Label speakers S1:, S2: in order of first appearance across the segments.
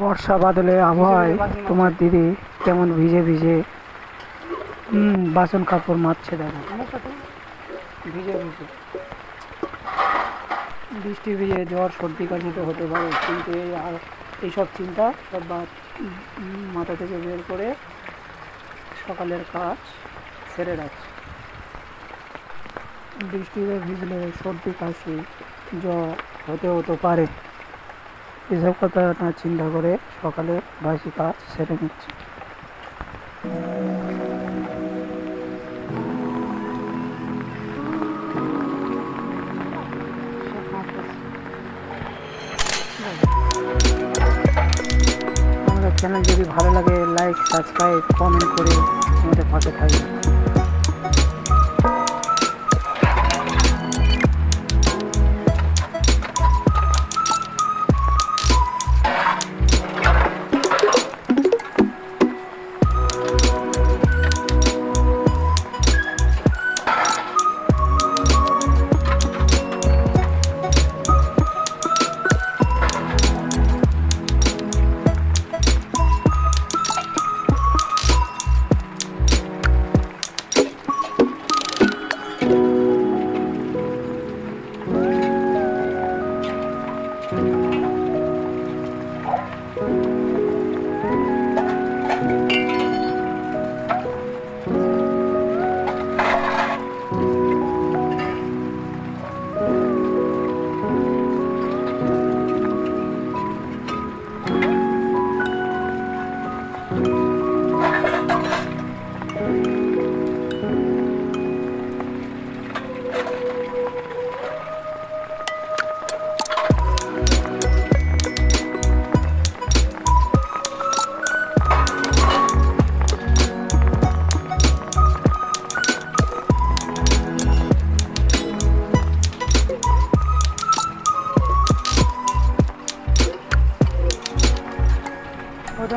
S1: বর্ষা বাদলে আবহাওয়ায় তোমার দিদি কেমন ভিজে ভিজে বাসন কাপড় মারছে দেখো। ভিজে ভিজে। বৃষ্টি ভিজে জ্বর সর্দি কাশি তো হতে পারে, কিন্তু আর এইসব চিন্তা সব মাথা থেকে বের করে সকালের কাজ সেরে রাখছে। বৃষ্টিতে ভিজলে সর্দি কাশি, জ্বর হতে হতে পারে। এসব কথা না চিন্তা করে সকালে বাসি কাজ সেরে নিচ্ছে। আমাদের চ্যানেল যদি ভালো লাগে লাইক সাবস্ক্রাইব কমেন্ট করে আমাদের পাশে থাকবে।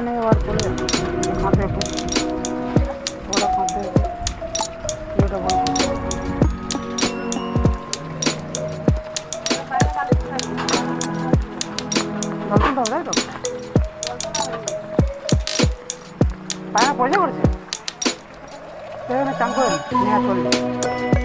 S1: নেই ওর পরে খাতে ওটা খাতে ওটা বল নতুন তো তাই তো? পায়না পয়সা করছে চান করে নিয়ে চলবে